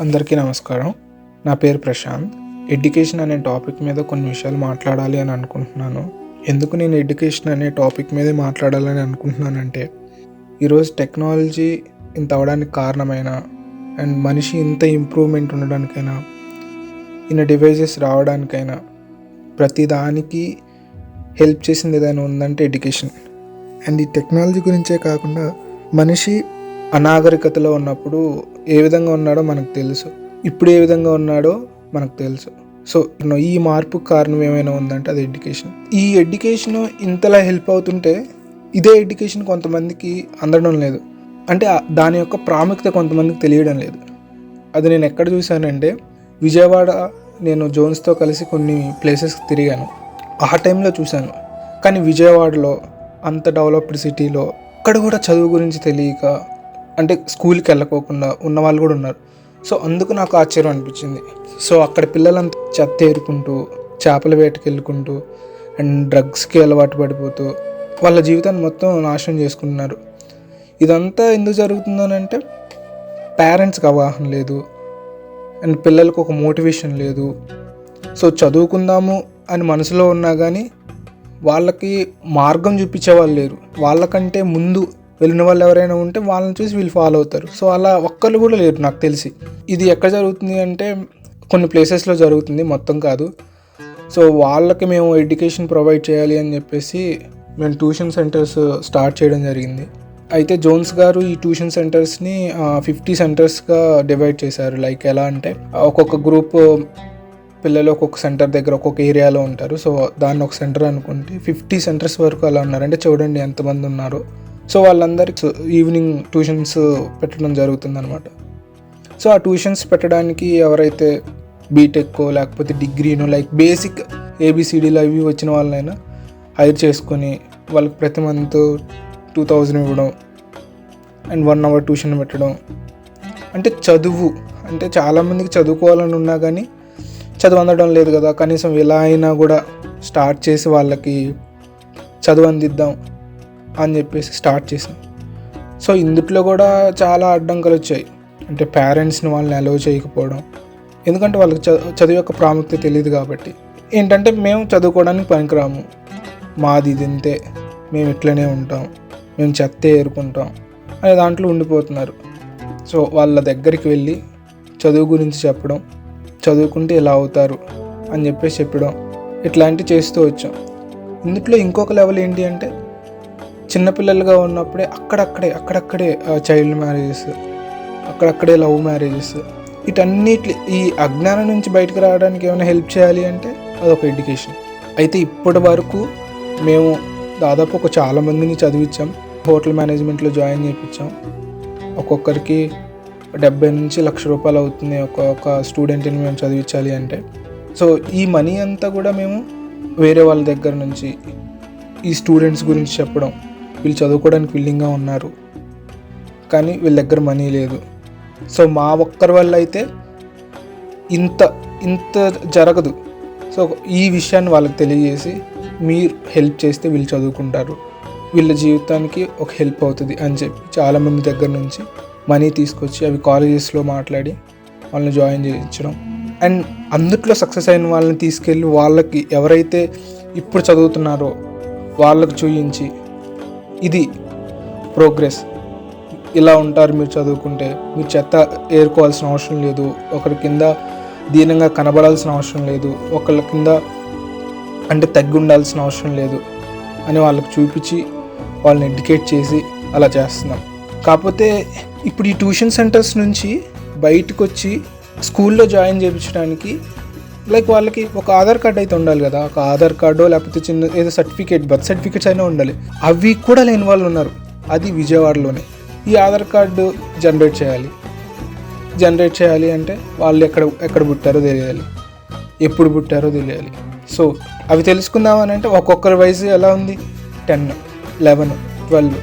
అందరికీ నమస్కారం. నా పేరు ప్రశాంత్. ఎడ్యుకేషన్ అనే టాపిక్ మీద కొన్ని విషయాలు మాట్లాడాలి అని అనుకుంటున్నాను. ఎందుకు నేను ఎడ్యుకేషన్ అనే టాపిక్ మీదే మాట్లాడాలని అనుకుంటున్నానంటే ఈరోజు టెక్నాలజీ ఇంత అవడానికి కారణమైన అండ్ మనిషి ఇంత ఇంప్రూవ్మెంట్ ఉండడానికైనా ఇన్న డివైజెస్ రావడానికైనా ప్రతి దానికి హెల్ప్ చేసింది ఏదైనా ఉందంటే ఎడ్యుకేషన్. అండ్ ఈ టెక్నాలజీ గురించే కాకుండా మనిషి అనాగరికతలో ఉన్నప్పుడు ఏ విధంగా ఉన్నాడో మనకు తెలుసు. ఇప్పుడు ఏ విధంగా ఉన్నాడో మనకు తెలుసు. సో ఈ మార్పుకు కారణం ఏమైనా ఉందంటే అది ఎడ్యుకేషన్. ఈ ఎడ్యుకేషన్ ఇంతలా హెల్ప్ అవుతుంటే ఇదే ఎడ్యుకేషన్ కొంతమందికి అందడం లేదు. అంటే దాని యొక్క ప్రాముఖ్యత కొంతమందికి తెలియడం లేదు. అది నేను ఎక్కడ చూశానంటే విజయవాడ నేను జోన్స్తో కలిసి కొన్ని ప్లేసెస్ తిరిగాను. ఆ టైంలో చూశాను. కానీ విజయవాడలో అంత డెవలప్డ్ సిటీలో అక్కడ కూడా చదువు గురించి తెలియక అంటే స్కూల్కి వెళ్ళకోకుండా ఉన్న వాళ్ళు కూడా ఉన్నారు. సో అందుకు నాకు ఆశ్చర్యం అనిపించింది. సో అక్కడ పిల్లలంతా చెత్త ఏరుకుంటూ చేపల వేటకి వెళ్ళుకుంటూ అండ్ డ్రగ్స్కి అలవాటు పడిపోతూ వాళ్ళ జీవితాన్ని మొత్తం నాశనం చేసుకుంటున్నారు. ఇదంతా ఎందుకు జరుగుతుందనంటే పేరెంట్స్కి అవగాహన లేదు. అండ్ పిల్లలకు ఒక మోటివేషన్ లేదు. సో చదువుకుందాము అని మనసులో ఉన్నా కానీ వాళ్ళకి మార్గం చూపించే వాళ్ళు లేరు. వాళ్ళకంటే ముందు వెళ్ళిన వాళ్ళు ఎవరైనా ఉంటే వాళ్ళని చూసి వీళ్ళు ఫాలో అవుతారు. సో అలా ఒక్కళ్ళు కూడా లేరు నాకు తెలిసి. ఇది ఎక్కడ జరుగుతుంది అంటే కొన్ని ప్లేసెస్లో జరుగుతుంది మొత్తం కాదు. సో వాళ్ళకి మేము ఎడ్యుకేషన్ ప్రొవైడ్ చేయాలి అని చెప్పేసి మేము ట్యూషన్ సెంటర్స్ స్టార్ట్ చేయడం జరిగింది. అయితే జోన్స్ గారు ఈ ట్యూషన్ సెంటర్స్ని ఫిఫ్టీ సెంటర్స్గా డివైడ్ చేశారు. లైక్ ఎలా అంటే ఒక్కొక్క గ్రూప్ పిల్లలు ఒక్కొక్క సెంటర్ దగ్గర ఒక్కొక్క ఏరియాలో ఉంటారు. సో దాన్ని ఒక సెంటర్ అనుకుంటే ఫిఫ్టీ సెంటర్స్ వరకు అలా ఉన్నారు. అంటే చూడండి ఎంతమంది ఉన్నారు. సో వాళ్ళందరికి ఈవినింగ్ ట్యూషన్స్ పెట్టడం జరుగుతుందన్నమాట. సో ఆ ట్యూషన్స్ పెట్టడానికి ఎవరైతే బీటెక్ లేకపోతే డిగ్రీనో లైక్ బేసిక్ ఏబిసిడీలు అవి వచ్చిన వాళ్ళనైనా హైర్ చేసుకొని వాళ్ళకి ప్రతి మంత్ టూ థౌజండ్ ఇవ్వడం అండ్ వన్ అవర్ ట్యూషన్ పెట్టడం. అంటే చదువు అంటే చాలామందికి చదువుకోవాలని ఉన్నా కానీ చదువు అందడం లేదు కదా. కనీసం ఎలా అయినా కూడా స్టార్ట్ చేసి వాళ్ళకి చదువు అందిద్దాం. అని చెప్పేసి స్టార్ట్ చేసాం సో ఇందుట్లో కూడా చాలా అడ్డంకులు వచ్చాయి. అంటే పేరెంట్స్ని వాళ్ళని అలౌ చేయకపోవడం. ఎందుకంటే వాళ్ళకి చదువు చదువు యొక్క ప్రాముఖ్యత తెలియదు కాబట్టి. ఏంటంటే మేము చదువుకోవడానికి పనికిరాము. మాది ఇది ఇంతే. మేము ఇట్లనే ఉంటాం. మేము చెత్త ఏరుకుంటాం అనే దాంట్లో ఉండిపోతున్నారు. సో వాళ్ళ దగ్గరికి వెళ్ళి చదువు గురించి చెప్పడం చదువుకుంటే ఇలా అవుతారు అని చెప్పేసి చెప్పడం ఇట్లాంటివి చేస్తూ వచ్చాం. ఇందులో ఇంకొక లెవెల్ ఏంటి అంటే చిన్నపిల్లలుగా ఉన్నప్పుడే అక్కడక్కడే అక్కడక్కడే చైల్డ్ మ్యారేజెస్ అక్కడక్కడే లవ్ మ్యారేజెస్ వీటన్నిటి ఈ అజ్ఞానం నుంచి బయటకు రావడానికి ఏమైనా హెల్ప్ చేయాలి అంటే అదొక ఎడ్యుకేషన్ అయితే ఇప్పటి వరకు మేము దాదాపు ఒక చాలా మందిని చదివించాం హోటల్ మేనేజ్మెంట్లో జాయిన్ చేయించాం ఒక్కొక్కరికి డెబ్బై నుంచి లక్ష రూపాయలు అవుతుంది ఒక్కొక్క స్టూడెంట్ని మేము చదివించాలి అంటే. సో ఈ మనీ అంతా కూడా మేము వేరే వాళ్ళ దగ్గర నుంచి ఈ స్టూడెంట్స్ గురించి చెప్పడం వీళ్ళు చదువుకోవడానికి విల్లింగ్గా ఉన్నారు. కానీ వీళ్ళ దగ్గర మనీ లేదు. సో మా ఒక్కరి వల్ల అయితే ఇంత ఇంత జరగదు. సో ఈ విషయాన్ని వాళ్ళకి తెలియజేసి మీరు హెల్ప్ చేస్తే వీళ్ళు చదువుకుంటారు. వీళ్ళ జీవితానికి ఒక హెల్ప్ అవుతుంది అని చెప్పి చాలామంది దగ్గర నుంచి మనీ తీసుకొచ్చి అవి కాలేజెస్లో మాట్లాడి వాళ్ళని జాయిన్ చేయించడం. అండ్ అందుట్లో సక్సెస్ అయిన వాళ్ళని తీసుకెళ్ళి వాళ్ళకి ఎవరైతే ఇప్పుడు చదువుతున్నారో వాళ్ళకి చూయించి ఇది ప్రోగ్రెస్. ఇలా ఉంటారు మీరు చదువుకుంటే. మీరు చెత్త ఏరుకోవాల్సిన అవసరం లేదు. ఒకరి కింద దీనంగా కనబడాల్సిన అవసరం లేదు. ఒకళ్ళ కింద అంటే తగ్గి ఉండాల్సిన అవసరం లేదు అని వాళ్ళకి చూపించి వాళ్ళని ఎడ్యుకేట్ చేసి అలా చేస్తున్నాం. కాకపోతే ఇప్పుడు ఈ ట్యూషన్ సెంటర్స్ నుంచి బయటకు వచ్చి స్కూల్లో జాయిన్ చేయించడానికి లైక్ వాళ్ళకి ఒక ఆధార్ కార్డ్ అయితే ఉండాలి కదా. ఒక ఆధార్ కార్డో లేకపోతే చిన్న ఏదో సర్టిఫికేట్ బర్త్ సర్టిఫికేట్స్ అయినా ఉండాలి. అవి కూడా లేని వాళ్ళు ఉన్నారు. అది విజయవాడలోనే. ఈ ఆధార్ కార్డు జనరేట్ చేయాలి. జనరేట్ చేయాలి అంటే వాళ్ళు ఎక్కడ ఎక్కడ పుట్టారో తెలియాలి. ఎప్పుడు పుట్టారో తెలియాలి. సో అవి తెలుసుకుందామని అంటే ఒక్కొక్కరి వయసు ఎలా ఉంది? టెన్ లెవెన్ ట్వెల్వ్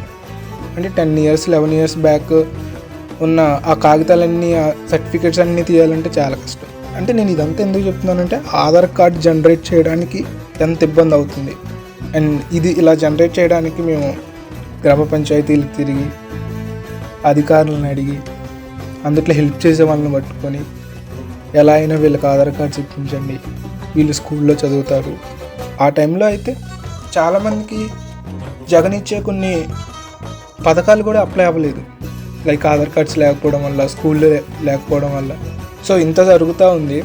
అంటే ten years eleven years back ఉన్న ఆ కాగితాలన్నీ ఆ సర్టిఫికేట్స్ అన్నీ తీయాలంటే చాలా కష్టం. అంటే నేను ఇదంతా ఎందుకు చెప్తున్నానంటే ఆధార్ కార్డ్ జనరేట్ చేయడానికి ఎంత ఇబ్బంది అవుతుంది. అండ్ ఇది ఇలా జనరేట్ చేయడానికి మేము గ్రామ పంచాయతీలకు తిరిగి అధికారులను అడిగి అందుట్లో హెల్ప్ చేసే వాళ్ళని పట్టుకొని ఎలా అయినా వీళ్ళకి ఆధార్ కార్డ్స్ ఇప్పించండి వీళ్ళు స్కూల్లో చదువుతారు. ఆ టైంలో అయితే చాలామందికి జగన్ ఇచ్చే కొన్ని పథకాలు కూడా అప్లై అవ్వలేదు. లైక్ ఆధార్ కార్డ్స్ లేకపోవడం వల్ల స్కూల్లో లేకపోవడం వల్ల. సో ఇంత జరుగుతూ ఉంది.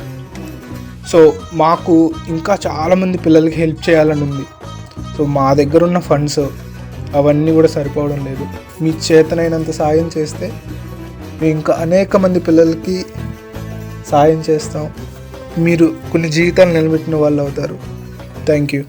సో మాకు ఇంకా చాలామంది పిల్లలకి హెల్ప్ చేయాలని ఉంది. సో మా దగ్గర ఉన్న ఫండ్స్ అవన్నీ కూడా సరిపోవడం లేదు. మీ చేతనైనంత సాయం చేస్తే మేము ఇంకా అనేక మంది పిల్లలకి సాయం చేస్తాం. మీరు కొన్ని జీవితాలు నిలబెట్టిన వాళ్ళు అవుతారు. Thank you.